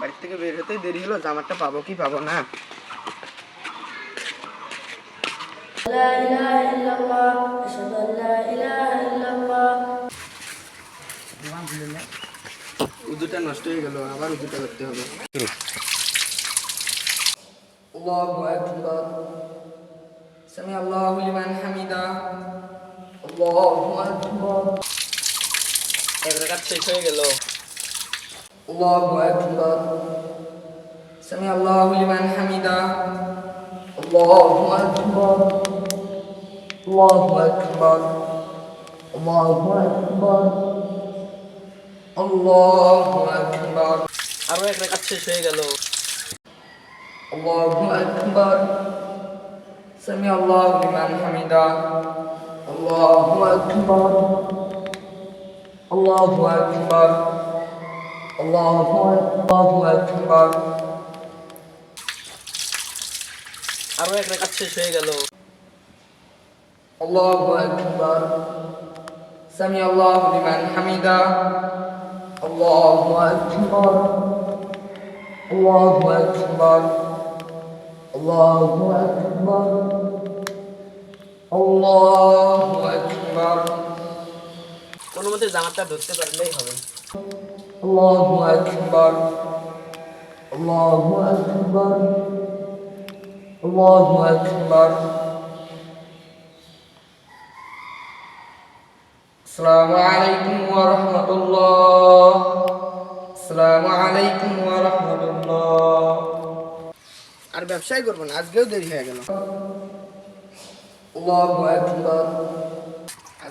বাড়ি থেকে বের হতেই দেরি হলো জামারটা পাবো কি পাবো না لا إله إلا الله أشهد أن لا إله إلا الله উজুটা নষ্ট হয়ে গেল আবার উজুটা করতে হবে الله أكبر سمع الله لمن حمده الله أكبر এক রাকাত শেষ হয়ে গেল। আল্লাহু আকবার। সামি আল্লাহু লিমান হামিদা। আল্লাহু আকবার। আল্লাহু আকবার। আল্লাহু আকবার। আল্লাহু আকবার। আরও এক রাকাত শেষ হয়ে গেল। আল্লাহু আকবার। সামি আল্লাহু লিমান হামিদা। আল্লাহু الله أكبر الله الله أكبر আরো এক রাকাত শেষ হয়ে গেল الله أكبر سمع الله لمن حمده الله أكبر الله أكبر الله أكبر কোনো মতে জামারটা ধরতে পারলেই হবে الله أكبر الله أكبر الله أكبر السلام عليكم ورحمة الله السلام عليكم ورحمة الله আর ব্যবসাই করবো না আজকেও দেরি হয়ে গেল الله أكبر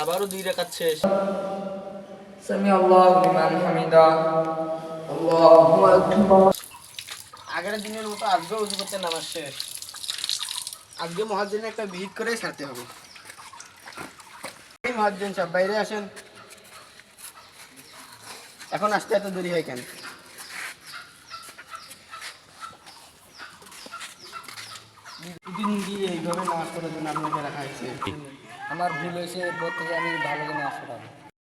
আবারও দুই রেখা শেষ। আগের দিনের মতো আজকে উজু করতে নামাজ শেষ। আজকে মহাজনে একটা ভিড় করে সারতে হবে। মহাজন সব বাইরে আসেন। এখন আসতে এত দেরি হয় কেন? দিন দিয়ে এইভাবে নামাজ পড়ার জন্য আপনাকে রাখা হয়েছে। আমার ভুল হয়েছে এরপর থেকে আমি ভালো করে আসতে পড়াবো